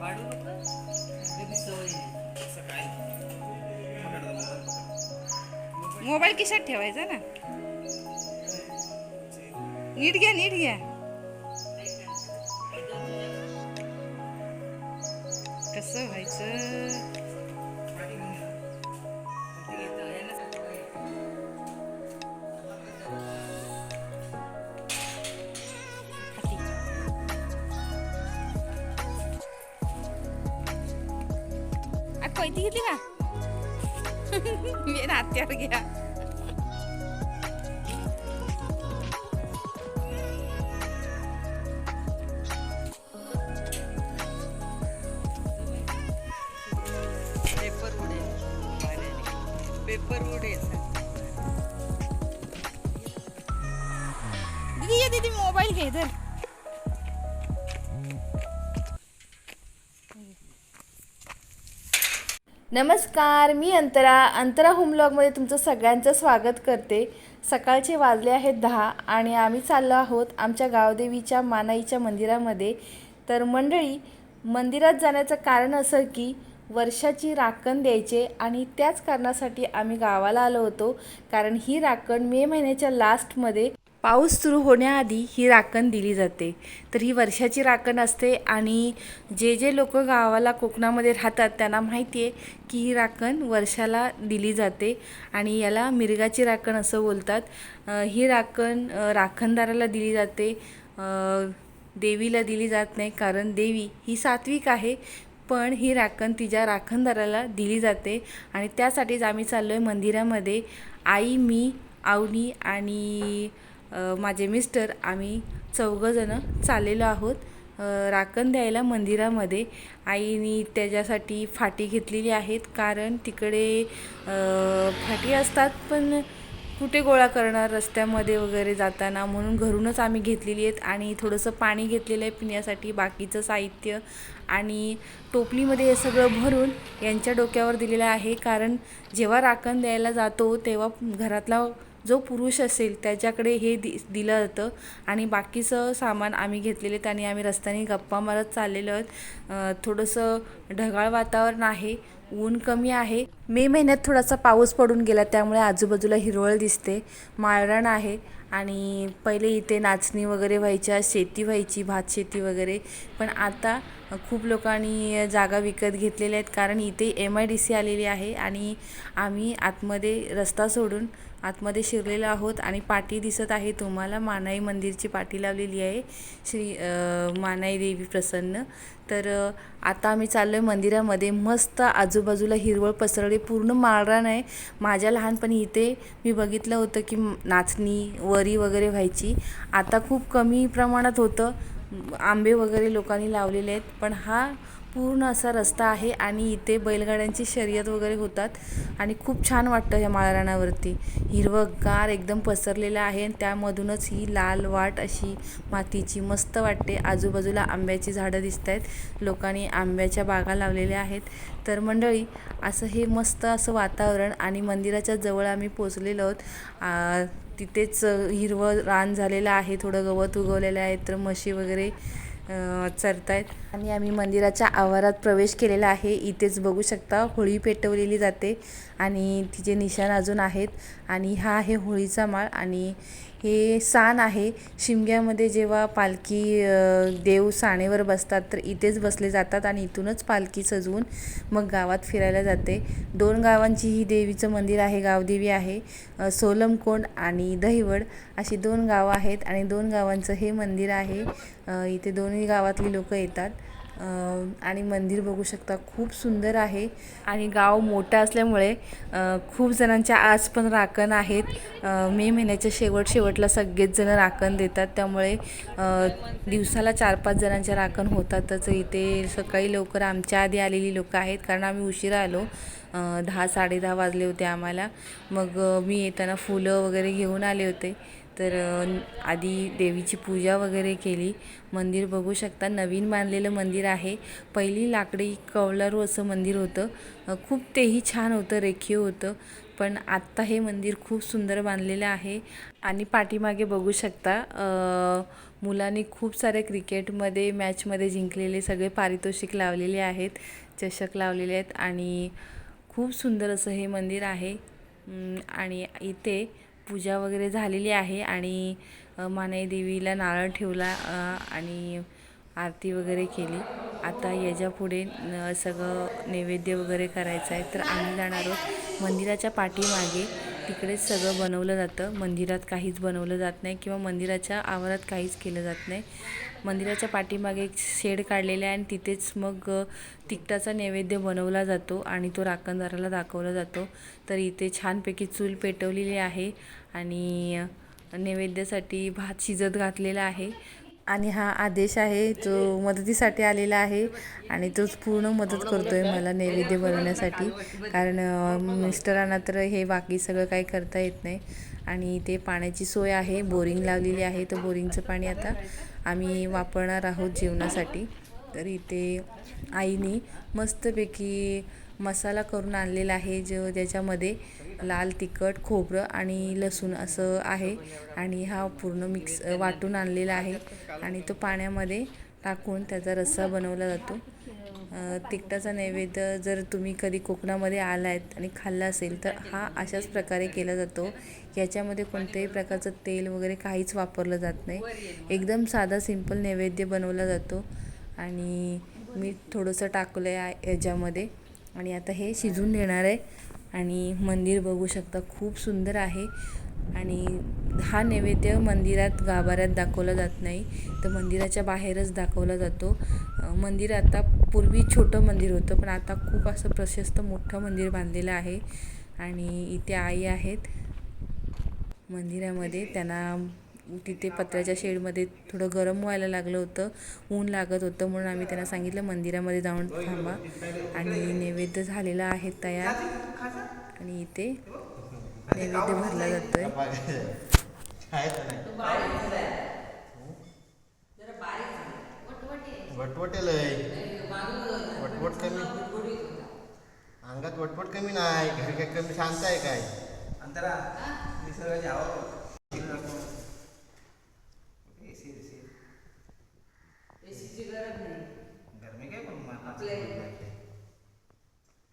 पाडू नको. कधी सवय नाही सकाळी. मोबाईल खिशात ठेवायचा ना. नीट घ्या नीट घ्या. कसं व्हायचं? ना हत्यार घ्या पेपर उडेल पेपर उडेल दीदी ये दीदी तर नमस्कार मी अंतरा. अंतरा होम ब्लॉगमध्ये तुमचं सगळ्यांचं स्वागत करते. सकाळचे वाजले आहेत दहा आणि आम्ही चाललो आहोत आमच्या गावदेवीच्या मानाईच्या मंदिरामध्ये. तर मंडळी मंदिरात जाण्याचं कारण असं की वर्षाची राखण द्यायचे आणि त्याच कारणासाठी आम्ही गावाला आलो होतो. कारण ही राखण मे महिन्याच्या लास्टमध्ये पाऊस सुरू होण्याआधी ही राखण दिली जाते. तर ही वर्षाची राखण असते आणि जे जे लोक गावाला कोकणामध्ये राहतात त्यांना माहिती आहे की ही राखण वर्षाला दिली जाते आणि याला मिरगाची राखण असं बोलतात. ही राखण राखणदाराला दिली जाते. देवीला दिली जात नाही कारण देवी ही सात्विक आहे पण ही राखण तिच्या राखणदाराला दिली जाते आणि त्यासाठीच आम्ही चाललो आहे मंदिरामध्ये. आई मी आवनी आणि माझे मिस्टर आम्ही चौघंजणं चाललेलो आहोत. राखण द्यायला मंदिरामध्ये. आईनी त्याच्यासाठी फाटी घेतलेली आहेत कारण तिकडे फाटी असतात पण कुठे गोळा करणार रस्त्यामध्ये वगैरे जाताना म्हणून घरूनच आम्ही घेतलेली आहेत आणि थोडंसं पाणी घेतलेलं आहे पिण्यासाठी बाकीचं साहित्य आणि टोपलीमध्ये हे सगळं भरून यांच्या डोक्यावर दिलेलं आहे. कारण जेव्हा राखण द्यायला जातो तेव्हा घरातला जो पुरुष असेल त्याच्याकडे हे दि दिलं जातं. आणि बाकीचं सामान आम्ही घेतलेले आहेत आणि आम्ही रस्त्याने गप्पा मारत चाललेलो आहोत. थोडंसं ढगाळ वातावरण आहे. ऊन कमी आहे. मे महिन्यात थोडासा पाऊस पडून गेला. त्यामुळे आजूबाजूला हिरवळ दिसते. माळरान आहे. आणि पहिले इथे नाचणी वगैरे व्हायच्या शेती व्हायची भात शेती वगैरे. पण आता खूप लोकांनी जागा विकत घेतलेल्या आहेत. कारण इथे एम आय डी सी आलेली आहे. आणि आम्ही आतमध्ये रस्ता सोडून आतमध्ये शिरलेलो आहोत आणि पाटी दिसत आहे. तुम्हाला मानाई मंदिरची पाटी लावलेली आहे. श्री मानाई देवी प्रसन्न. तर आता आम्ही चाललो आहे मंदिरामध्ये. मस्त आजूबाजूला हिरवळ पसरले. पूर्ण माळरान आहे. माझ्या लहानपणी इथे मी बघितलं होतं की नाचणी वरी वगैरे व्हायची. आता खूप कमी प्रमाणात होतं. आंबे वगैरे लोकांनी लावलेले आहेत. पण हा पूर्ण असा रस्ता आहे आणि इथे बैलगाड्यांची शर्यत वगैरे होतात. आणि खूप छान वाटतं ह्या माळरानावरती. हिरवंगार एकदम पसरलेलं आहे आणि त्यामधूनच ही लाल वाट अशी मातीची मस्त वाटते. आजूबाजूला आंब्याची झाडं दिसत आहेत लोकांनी आंब्याच्या बागा लावलेल्या आहेत. तर मंडळी असं हे मस्त असं वातावरण आणि मंदिराच्या जवळ आम्ही पोचलेलो आहोत. तिथेच हिरवं रान झालेलं आहे. थोडं गवत उगवलेलं आहे. तर म्हशी वगैरे चरत चरतायत. आणि आम्ही मंदिराच्या आवारात प्रवेश केलेला आहे. इथेच बघू शकता होळी पेटवलेली जाते आणि तिचे निशाण अजून आहेत. आणि हा आहे होळीचा माळ आणि हे सान आहे. शिमग्यामध्ये जेव्हा पालखी देव साणेवर बसतात तर इथेच बसले जातात आणि इथूनच पालखी सजवून मग गावात फिरायला जाते. दोन गावांची ही देवीचं मंदिर आहे गावदेवी आहे सोलमकोंड आणि दहिवड. अशी दोन गावं आहेत आणि दोन गावांचं हे मंदिर आहे. इथे दोन्ही गावातली लोक येतात. आणि मंदिर बघू शकता खूप सुंदर आहे. आणि गाव मोठं असल्यामुळे खूप जणांच्या आज पण राखण आहेत. मे महिन्याच्या शेवट शेवटला सगळेच जण राखण देतात. त्यामुळे दिवसाला चार पाच जणांच्या राखण होतातच. इथे सकाळी लवकर आमच्या आधी आलेली लोकं आहेत. कारण आम्ही उशिरा आलो. दहा साडेदहा वाजले होते आम्हाला. मग मी येताना फुलं वगैरे घेऊन आले होते. तर आधी देवीची पूजा वगैरे केली. मंदिर बघू शकता नवीन बांधलेलं मंदिर आहे. पहिली लाकडी कौलारू असं मंदिर होतं. खूप तेही छान होतं रेखीव होतं. पण आत्ता हे मंदिर खूप सुंदर बांधलेलं आहे. आणि पाठीमागे बघू शकता मुलांनी खूप सारे क्रिकेटमध्ये मॅचमध्ये जिंकलेले सगळे पारितोषिक लावलेले आहेत चषक लावलेले आहेत. आणि खूप सुंदर असं हे मंदिर आहे. आणि इथे पूजा वगैरे झालेली आहे आणि मानाई देवीला नारळ ठेवला आणि आरती वगैरे केली. आता याच्यापुढे सगळं नैवेद्य वगैरे करायचं आहे. तर आम्ही जाणार आहोत मंदिराच्या पाठीमागे. तिकडेच सगळं बनवलं जातं. मंदिरात काहीच बनवलं जात नाही किंवा मंदिराच्या आवारात काहीच केलं जात नाही. मंदिराच्या पाठीमागे एक शेड काढलेला आहे आणि तिथेच मग तिकटाचा नैवेद्य बनवला जातो आणि तो राखणदाराला दाखवला जातो. तर इथे छानपैकी चूल पेटवलेली आहे आणि नैवेद्यासाठी भात शिजत घातलेला आहे. आणि हा आदेश आहे जो मदतीसाठी आलेला आहे आणि तोच पूर्ण मदत करतो आहे मला नैवेद्य बनवण्यासाठी. कारण मिस्टरांना तर हे बाकी सगळं काही करता येत नाही आणि इथे पाण्याची सोय आहे बोरिंग लावलेली आहे. तर बोरिंगचं पाणी आता आम्ही वापरणार आहोत जेवणासाठी. तर इथे आईने मस्तपैकी मसाला करून आणलेला आहे जो ज्याच्यामध्ये लाल तिखट खोबरं आणि लसूण असं आहे. आणि हा पूर्ण मिक्स वाटून आणलेला आहे. आणि तो पाण्यामध्ये टाकून त्याचा रस्सा बनवला जातो. तिखटाचा नैवेद्य जर तुम्ही कधी कोकणामध्ये आलात आणि खाल्ला असेल तर हा अशाच प्रकारे केला जातो. याच्यामध्ये कोणत्याही प्रकारचं तेल वगैरे काहीच वापरलं जात नाही. एकदम साधा सिंपल नैवेद्य बनवला जातो. आणि मीठ थोडंसं टाकलं आहे याच्यामध्ये. आणि आता हे शिजून देणार आहे. आणि मंदिर बघू शकता खूप सुंदर आहे. आणि हा नैवेद्य मंदिरात गाभाऱ्यात दाखवला जात नाही तर मंदिराच्या बाहेरच दाखवला जातो. मंदिर आता पूर्वी छोटं मंदिर होतं पण आता खूप असं प्रशस्त मोठं मंदिर बांधलेलं आहे. आणि इथे आई आहेत. मंदिरामध्ये त्यांना तिथे पत्र्याच्या शेडमध्ये थोडं गरम व्हायला लागलं होतं ऊन लागत होतं म्हणून आम्ही त्यांना सांगितलं मंदिरामध्ये जाऊन थांबा. आणि नैवेद्य झालेला आहे तयार. आणि इथे नैवेद्य भरला जातोय. कमी. अंगात वटवट कमी नाही. घरी काय कमी शांत आहे काय? अंतरा निसर्गाची हवा एसी एसी एसीची गरज नाही गरमी काय पण आपल्या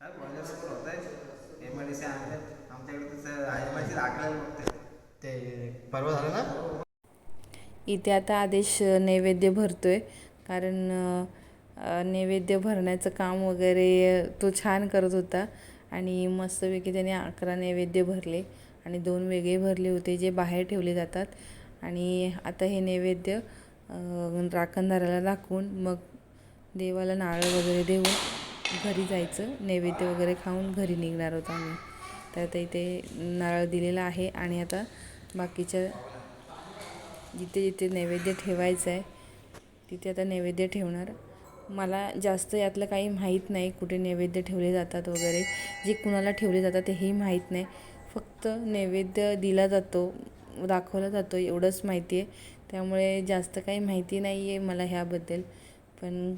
काय बॉयलर पण होत आहे एम आय डी सी आणतात आमच्याकडे तसं आयमाची राखल्याला बघते ते परवा झालं ना? इथे आता आदेश नैवेद्य भरतो आहे कारण नैवेद्य भरण्याचं काम वगैरे तो छान करत होता. आणि मस्तपैकी त्याने अकरा नैवेद्य भरले आणि दोन वेगळे भरले होते जे बाहेर ठेवले जातात. आणि आता हे नैवेद्य राखणदाराला दाखवून मग देवाला नारळ वगैरे देऊन घरी जायचं. नैवेद्य वगैरे खाऊन घरी निघणार होतो आम्ही. तर आता इथे नारळ दिलेला आहे आणि आता बाकीच्या जिथे जिथे नैवेद्य ठेवायचं आहे तिथे आता नैवेद्य ठेवणार. मला जास्त यातलं काही माहीत नाही कुठे नैवेद्य ठेवले जातात वगैरे. जे कुणाला ठेवले जातात तेही माहीत नाही. फक्त नैवेद्य दिला जातो दाखवला जातो एवढंच माहिती आहे. त्यामुळे जास्त काही माहिती नाही आहे मला ह्याबद्दल. पण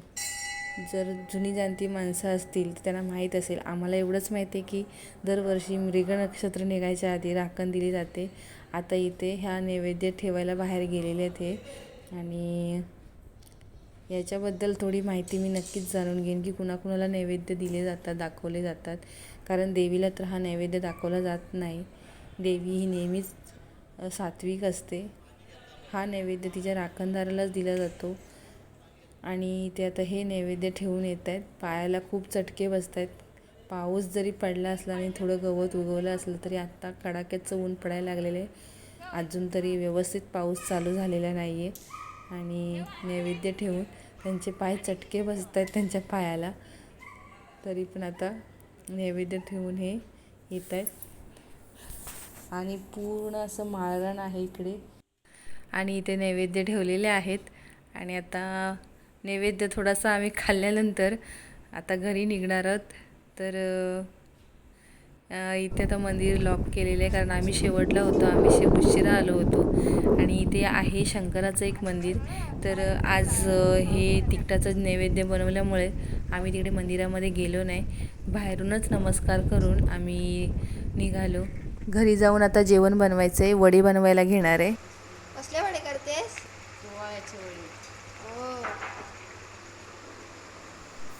जर जुनी जाणती माणसं असतील तर त्यांना माहीत असेल. आम्हाला एवढंच माहिती आहे की दरवर्षी मृग नक्षत्र निघायच्या आधी राखण दिली जाते. आता इथे ह्या नैवेद्य ठेवायला बाहेर गेलेले आहेत हे. आणि याच्याबद्दल थोडी माहिती मी नक्कीच जाणून घेईन की कुणाकुणाला नैवेद्य दिले जातात दाखवले जातात. कारण देवीला तर हा नैवेद्य दाखवला जात नाही. देवी ही नेहमीच सात्विक असते. हा नैवेद्य तिच्या राखणदारालाच दिला जातो. आणि ते आता हे नैवेद्य ठेवून येत आहेत पायाला खूप चटके बसत आहेत पाऊस जरी पडला असला आणि थोडं गवत उगवलं असलं तरी आत्ता कडाक्याचं ऊन पडायला लागलेलं आहे. अजून तरी व्यवस्थित पाऊस चालू झालेला नाही आहे. आणि नैवेद्य ठेवून त्यांचे पाय चटके बसत आहेत त्यांच्या पायाला. तरी पण आता नैवेद्य ठेवून हे येत आहेत आणि पूर्ण असं माळरान आहे इकडे. आणि इथे नैवेद्य ठेवलेले आहेत. आणि आता नैवेद्य थोडासा आम्ही खाल्ल्यानंतर आता घरी निघणार आहोत. तर इथे आता मंदिर लॉक केलेलं आहे कारण आम्ही शेवटला होतो. आम्ही शे उशिरा आलो होतो. आणि इथे आहे शंकराचं एक मंदिर. तर आज हे तिकटाचं नैवेद्य बनवल्यामुळे आम्ही तिकडे मंदिरामध्ये गेलो नाही. बाहेरूनच नमस्कार करून आम्ही निघालो. घरी जाऊन आता जेवण बनवायचं आहे वडी बनवायला घेणार आहे कसले वडे करतेस हो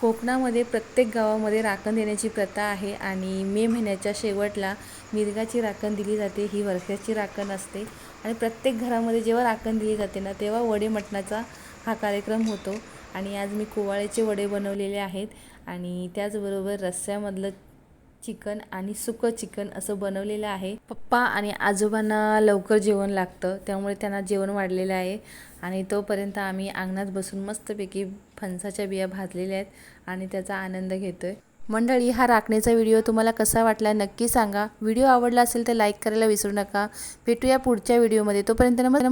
कोकणामध्ये प्रत्येक गावामध्ये राखण देण्याची प्रथा आहे आणि मे महिन्याच्या शेवटला मिरगाची राखण दिली जाते. ही वर्षाची राखण असते. आणि प्रत्येक घरामध्ये जेव्हा राखण दिली जाते ना तेव्हा वडे मटणाचा हा कार्यक्रम होतो. आणि आज मी कोवाळ्याचे वडे बनवलेले आहेत. आणि त्याचबरोबर रस्स्यामधलं चिकन आणि सुकं चिकन असं बनवलेलं आहे. पप्पा आणि आजोबांना लवकर जेवण लागतं त्यामुळे त्यांना जेवण वाढलेलं आहे. आणि तोपर्यंत आम्ही अंगणात बसून मस्तपैकी फणसाच्या बिया भाजलेल्या आहेत आणि त्याचा आनंद घेतोय. मंडळी हा राखणेचा व्हिडिओ तुम्हाला कसा वाटला नक्की सांगा. व्हिडिओ आवडला असेल तर लाईक करायला विसरू नका. भेटूया पुढच्या व्हिडिओमध्ये. तोपर्यंत नमस्कार.